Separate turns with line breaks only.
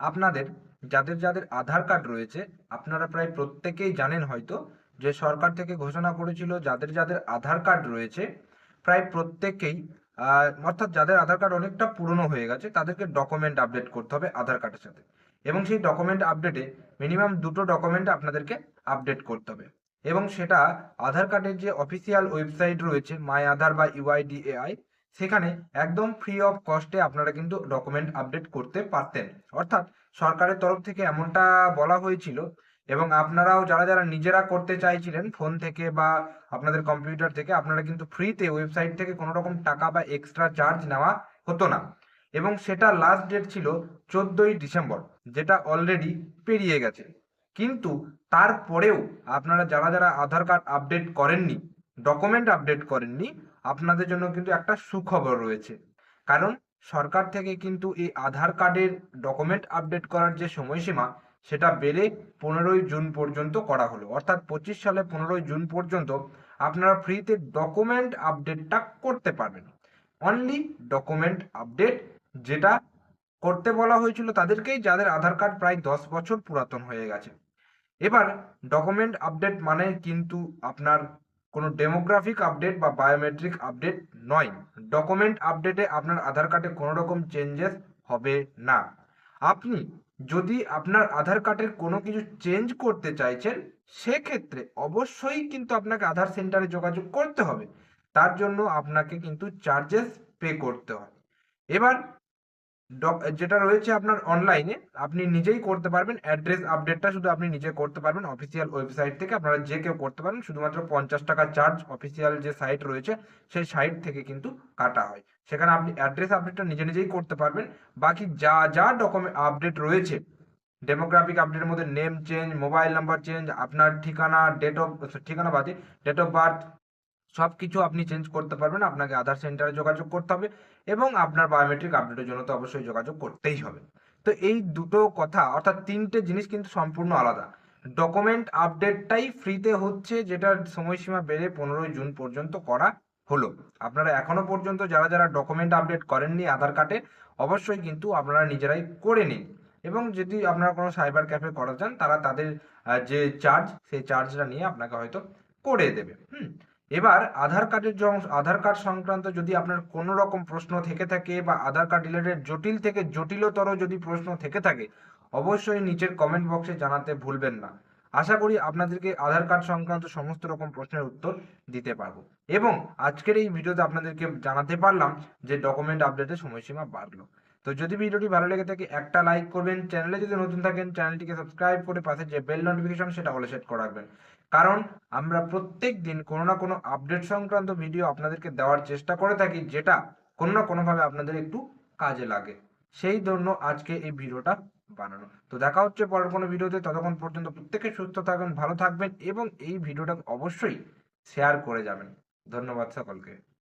আপনাদের, যাদের যাদের আধার কার্ড রয়েছে, আপনারা প্রায় প্রত্যেকেই জানেন হয়তো যে সরকার থেকে ঘোষণা করেছিল যাদের যাদের আধার কার্ড রয়েছে, প্রায় প্রত্যেকেই অর্থাৎ যাদের আধার কার্ড অনেকটা পুরনো হয়ে গেছে, তাদেরকে ডকুমেন্ট আপডেট করতে হবে আধার কার্ডের সাথে। এবং সেই ডকুমেন্ট আপডেটে মিনিমাম দুটো ডকুমেন্ট আপনাদেরকে আপডেট করতে হবে। এবং সেটা আধার কার্ডের যে অফিসিয়াল ওয়েবসাইট রয়েছে মাই আধার বা ইউআইডিএআই সেখানে একদম ফ্রি অফ কস্টে আপনারা কিন্তু ডকুমেন্ট আপডেট করতে পারতেন। অর্থাৎ সরকারের তরফ থেকে এমনটা বলা হয়েছিল এবং আপনারাও যারা যারা নিজেরা করতে চাইছিলেন ফোন থেকে বা আপনাদের কম্পিউটার থেকে, আপনারা কিন্তু ফ্রিতে ওয়েবসাইট থেকে কোনো রকম টাকা বা এক্সট্রা চার্জ নেওয়া হতো না। এবং সেটা লাস্ট ডেট ছিল চোদ্দই ডিসেম্বর, যেটা অলরেডি পেরিয়ে গেছে। কিন্তু তারপরেও আপনারা যারা যারা আধার কার্ড আপডেট করেননি ডকুমেন্ট আপডেট করেননি আপনাদের জন্য কিন্তু একটা সুখবর রয়েছে। কারণ সরকার থেকে কিন্তু এই আধার কার্ডের ডকুমেন্ট আপডেট করার যে সময়সীমা, সেটা বেড়ে পনেরোই জুন পর্যন্ত করা হলো। অর্থাৎ পঁচিশ সালে পনেরোই জুন পর্যন্ত আপনারা ফ্রিতে ডকুমেন্ট আপডেটটা করতে পারবেন। অনলি ডকুমেন্ট আপডেট যেটা করতে বলা হয়েছিল তাদেরকেই, যাদের আধার কার্ড প্রায় দশ বছর পুরাতন হয়ে গেছে। এবার ডকুমেন্ট আপডেট মানে কিন্তু আপনার কোনো ডেমোগ্রাফিক আপডেট বা বায়োমেট্রিক আপডেট নয়। ডকুমেন্ট আপডেটে আপনার আধার কার্ডে কোনো রকম চেঞ্জেস হবে না। আপনি যদি আপনার আধার কার্ডের কোনো কিছু চেঞ্জ করতে চাইছেন, সেক্ষেত্রে অবশ্যই কিন্তু আপনাকে আধার সেন্টারে যোগাযোগ করতে হবে। তার জন্য আপনাকে কিন্তু চার্জেস পে করতে হয় এবার যেটা রয়েছে আপনার অনলাইনে আপনি নিজেই করতে পারবেন অ্যাড্রেস আপডেটটা শুধু আপনি নিজে করতে পারবেন অফিসিয়াল ওয়েবসাইট থেকে আপনারা যে কেউ করতে পারেন, শুধুমাত্র পঞ্চাশ টাকা চার্জ অফিসিয়াল যে সাইট রয়েছে, সেই সাইট থেকে কিন্তু কাটা হয়। সেখানে আপনি অ্যাড্রেস আপডেটটা নিজে নিজেই করতে পারবেন। বাকি যা যা ডকুমেন্ট আপডেট রয়েছে ডেমোগ্রাফিক আপডেটের মধ্যে name change mobile number change আপনার ঠিকানা ডেট অফ ঠিকানা বাদে ডেট অফ বার্থ সব কিছু আপনি চেঞ্জ করতে পারবেন, আপনাকে আধার সেন্টারে যোগাযোগ করতে হবে এবং আপনার বায়োমেট্রিক আপডেটের জন্য তো অবশ্যই যোগাযোগ করতেই হবে। তো এই দুটো কথা, অর্থাৎ তিনটে জিনিস কিন্তু সম্পূর্ণ আলাদা। ডকুমেন্ট আপডেটটাই ফ্রিতে হচ্ছে, যেটার সময়সীমা বেড়ে পনেরোই জুন পর্যন্ত করা হলো। আপনারা এখনও পর্যন্ত যারা যারা ডকুমেন্ট আপডেট করেননি আধার কার্ডে, অবশ্যই কিন্তু আপনারা নিজেরাই করে নিন। এবং যদি আপনারা কোনো সাইবার ক্যাফে করা চান তারা তাদের যে চার্জ সেই চার্জটা নিয়ে আপনাকে হয়তো করে দেবে। হুম? এবার আধার কার্ডের আধার কার্ড সংক্রান্ত যদি আপনার কোনো রকম প্রশ্ন থেকে থাকে বা আধার কার্ড রিলেটেড জটিল থেকে জটিলতর যদি প্রশ্ন থেকে থাকে, অবশ্যই নিচের কমেন্ট বক্সে জানাতে ভুলবেন না। আশা করি আপনাদেরকে আধার কার্ড সংক্রান্ত সমস্ত রকম প্রশ্নের উত্তর দিতে পারব। এবং আজকের এই ভিডিওতে আপনাদেরকে জানাতে পারলাম যে ডকুমেন্ট আপডেটের সময়সীমা বাড়লো। তো যদি ভিডিওটি ভালো লেগে থাকে, একটা লাইক করবেন। চ্যানেলে যদি নতুন থাকেন চ্যানেলটিকে সাবস্ক্রাইব করে পাশে যে বেল নোটিফিকেশন সেটা হলে সেট করে রাখবেন। কারণ আমরা প্রত্যেক দিন কোনো না কোনো আপডেট সংক্রান্ত ভিডিও আপনাদেরকে দেওয়ার চেষ্টা করে থাকি, যেটা কোনো না কোনোভাবে আপনাদের একটু কাজে লাগে। সেই জন্য আজকে এই ভিডিওটা বানানো। তো দেখা হচ্ছে পরের কোনো ভিডিওতে। ততক্ষণ পর্যন্ত প্রত্যেকে সুস্থ থাকবেন ভালো থাকবেন এবং এই ভিডিওটা অবশ্যই শেয়ার করে যাবেন। ধন্যবাদ সকলকে।